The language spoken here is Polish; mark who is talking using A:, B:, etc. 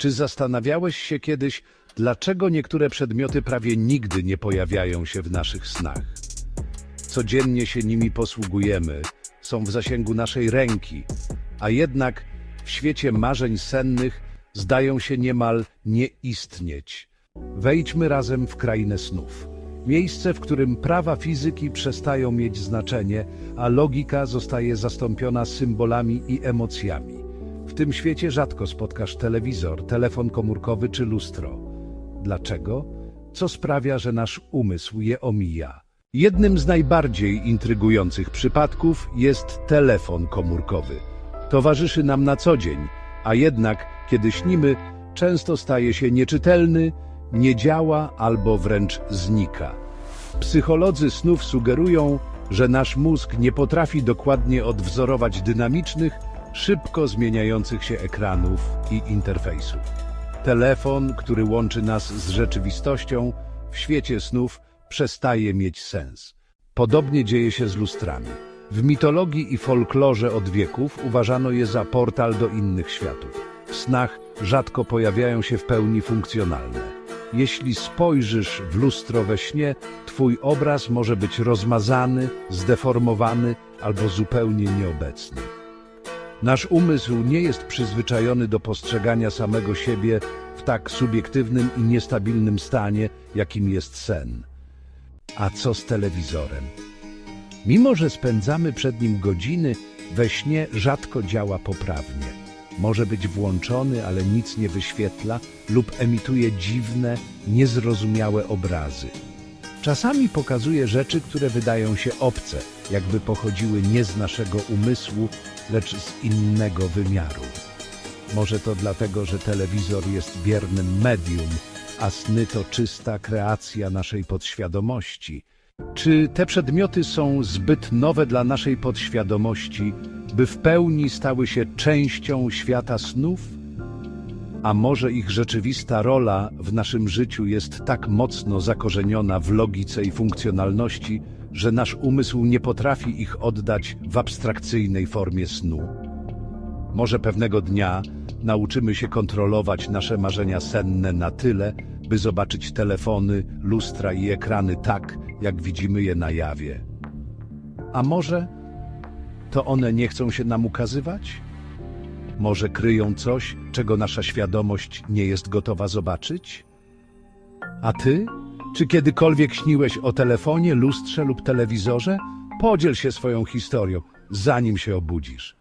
A: Czy zastanawiałeś się kiedyś, dlaczego niektóre przedmioty prawie nigdy nie pojawiają się w naszych snach? Codziennie się nimi posługujemy, są w zasięgu naszej ręki, a jednak w świecie marzeń sennych zdają się niemal nie istnieć. Wejdźmy razem w krainę snów. Miejsce, w którym prawa fizyki przestają mieć znaczenie, a logika zostaje zastąpiona symbolami i emocjami. W tym świecie rzadko spotkasz telewizor, telefon komórkowy czy lustro. Dlaczego? Co sprawia, że nasz umysł je omija? Jednym z najbardziej intrygujących przypadków jest telefon komórkowy. Towarzyszy nam na co dzień, a jednak, kiedy śnimy, często staje się nieczytelny, nie działa albo wręcz znika. Psycholodzy snów sugerują, że nasz mózg nie potrafi dokładnie odwzorować dynamicznych, szybko zmieniających się ekranów i interfejsów. Telefon, który łączy nas z rzeczywistością, w świecie snów przestaje mieć sens. Podobnie dzieje się z lustrami. W mitologii i folklorze od wieków uważano je za portal do innych światów. W snach rzadko pojawiają się w pełni funkcjonalne. Jeśli spojrzysz w lustro we śnie, twój obraz może być rozmazany, zdeformowany albo zupełnie nieobecny. Nasz umysł nie jest przyzwyczajony do postrzegania samego siebie w tak subiektywnym i niestabilnym stanie, jakim jest sen. A co z telewizorem? Mimo, że spędzamy przed nim godziny, we śnie rzadko działa poprawnie. Może być włączony, ale nic nie wyświetla lub emituje dziwne, niezrozumiałe obrazy. Czasami pokazuje rzeczy, które wydają się obce, jakby pochodziły nie z naszego umysłu, lecz z innego wymiaru. Może to dlatego, że telewizor jest biernym medium, a sny to czysta kreacja naszej podświadomości. Czy te przedmioty są zbyt nowe dla naszej podświadomości, by w pełni stały się częścią świata snów? A może ich rzeczywista rola w naszym życiu jest tak mocno zakorzeniona w logice i funkcjonalności, że nasz umysł nie potrafi ich oddać w abstrakcyjnej formie snu? Może pewnego dnia nauczymy się kontrolować nasze marzenia senne na tyle, by zobaczyć telefony, lustra i ekrany tak, jak widzimy je na jawie. A może to one nie chcą się nam ukazywać? Może kryją coś, czego nasza świadomość nie jest gotowa zobaczyć? A ty? Czy kiedykolwiek śniłeś o telefonie, lustrze lub telewizorze? Podziel się swoją historią, zanim się obudzisz.